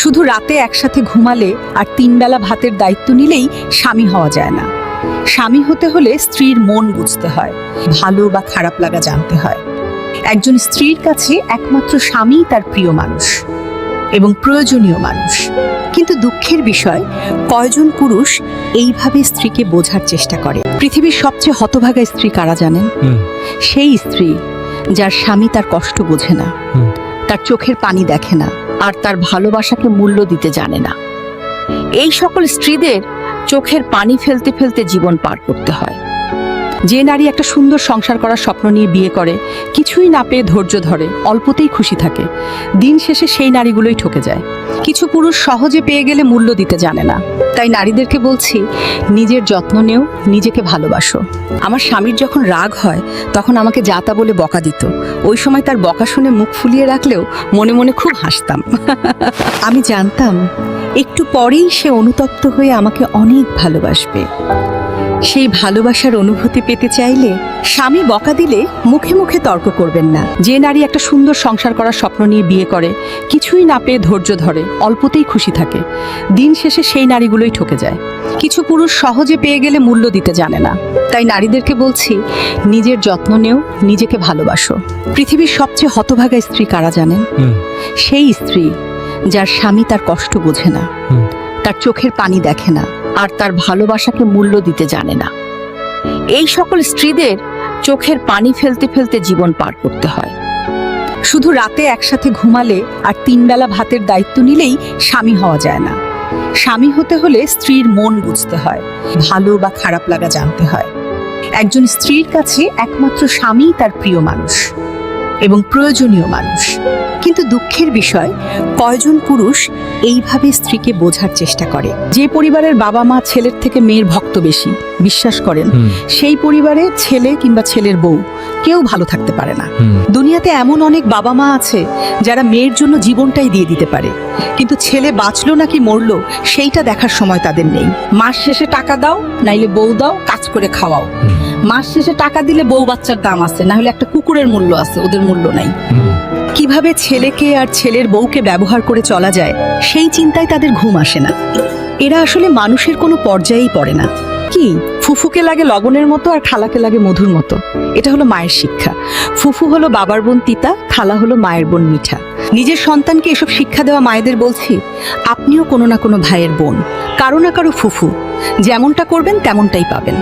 শুধু রাতে একসাথে ঘুমালে আর তিনবেলা ভাতের দায়িত্ব নিলেই স্বামী হওয়া যায় না। স্বামী হতে হলে স্ত্রীর মন বুঝতে হয় ভালো বা খারাপ লাগা জানতে হয়। একজন স্ত্রীর কাছে একমাত্র স্বামীই তার প্রিয় মানুষ এবং প্রয়োজনীয় মানুষ। কিন্তু দুঃখের বিষয় কয়জন পুরুষ এইভাবে স্ত্রীকে বোঝার চেষ্টা করে? পৃথিবীর সবচেয়ে হতভাগা স্ত্রী কারা জানেন? সেই স্ত্রী যার স্বামী তার কষ্ট বোঝে না তার চোখের পানি দেখে না আর তার ভালোবাসাকে মূল্য দিতে জানে না। এই সকল স্ত্রীদের চোখের পানি ফেলতে ফেলতে জীবন পার করতে হয়। যে নারী একটা সুন্দর সংসার করার স্বপ্ন নিয়ে বিয়ে করে, কিছুই না পেয়ে ধৈর্য ধরে, অল্পতেই খুশি থাকে। দিন শেষে সেই নারীগুলোই ঠকে যায়। কিছু পুরুষ সহজে পেয়ে গেলে মূল্য দিতে জানে না। তাই নারীদেরকে বলছি, নিজের যত্ন নেও, নিজেকে ভালোবাসো। আমার স্বামীর যখন রাগ হয়, তখন আমাকে যাতা বলে বকা দিত। ওই সময় তার বকা শুনে মুখ ফুলিয়ে রাখলেও মনে মনে খুব হাসতাম। আমি জানতাম, একটু পরেই সে অনুতপ্ত হয়ে আমাকে অনেক ভালোবাসবে। সেই ভালোবাসার অনুভূতি পেতে চাইলে স্বামী বকা দিলে মুখে মুখে তর্ক করবেন না। যে নারী একটা সুন্দর সংসার করার স্বপ্ন নিয়ে বিয়ে করে কিছুই না পেয়ে ধৈর্য ধরে অল্পতেই খুশি থাকে। দিন শেষে সেই নারীগুলোই ঠকে যায়। কিছু পুরুষ সহজে পেয়ে গেলে মূল্য দিতে জানে না। তাই নারীদেরকে বলছি নিজের যত্ন নেও নিজেকে ভালোবাসো। পৃথিবীর সবচেয়ে হতভাগা স্ত্রী কারা জানেন? সেই স্ত্রী যার স্বামী তার কষ্ট বোঝে না। তার চোখের পানি দেখে না। আর তার ভালোবাসাকে মূল্য দিতে জানে না। এই সকল স্ত্রীদের চোখের পানি ফেলতে ফেলতে জীবন পার করতে হয়। শুধু রাতে একসাথে ঘুমালে আর তিনবেলা ভাতের দায়িত্ব নিলেই স্বামী হওয়া যায় না। স্বামী হতে হলে স্ত্রীর মন বুঝতে হয়, ভালো বা খারাপ লাগা জানতে হয়। একজন স্ত্রীর কাছে একমাত্র স্বামীই তার প্রিয় মানুষ এবং প্রয়োজনীয় মানুষ। কিন্তু দুঃখের বিষয়, কয়জন পুরুষ এইভাবে স্ত্রীকে বোঝার চেষ্টা করে। যে পরিবারের বাবা মা ছেলের থেকে মেয়ের ভক্ত বেশি বিশ্বাস করেন সেই পরিবারে ছেলে কিংবা ছেলের বউ কেউ ভালো থাকতে পারে না। দুনিয়াতে এমন অনেক বাবা মা আছে যারা মেয়ের জন্য জীবনটাই দিয়ে দিতে পারে। কিন্তু ছেলে বাঁচলো নাকি মরলো সেইটা দেখার সময় তাদের নেই। মাস শেষে টাকা দাও নাইলে বউ দাও কাজ করে খাওয়াও। মাস শেষে টাকা দিলে বউ বাচ্চার দাম আছে না হলে একটা কুকুরের মূল্য আছে ওদের মূল্য নাই। কীভাবে ছেলেকে আর ছেলের বউকে ব্যবহার করে চলা যায়, সেই চিন্তায় তাদের ঘুম আসে না। এরা আসলে মানুষের কোনো পর্যায়েই পড়ে না। কি? ফুফুকে লাগে লবণের মতো আর খালাকে লাগে মধুর মতো। এটা হলো মায়ের শিক্ষা। ফুফু হলো বাবার বোন তিতা, খালা হলো মায়ের বোন মিঠা। নিজের সন্তানকে এসব শিক্ষা দেওয়া মায়েদের বলছি, আপনিও কোনো না কোনো ভাইয়ের বোন, কারও না কারও ফুফু। যেমনটা করবেন, তেমনটাই পাবেন।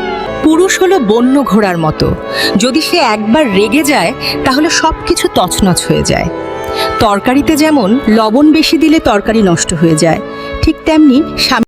পুরুষ হলো বন্য ঘোড়ার মতো। যদি সে একবার রেগে যায়, তাহলে সব কিছু তছনছ হয়ে যায়। তরকারিতে যেমন লবণ বেশি দিলে তরকারি নষ্ট হয়ে যায়, ঠিক তেমনি স্বামী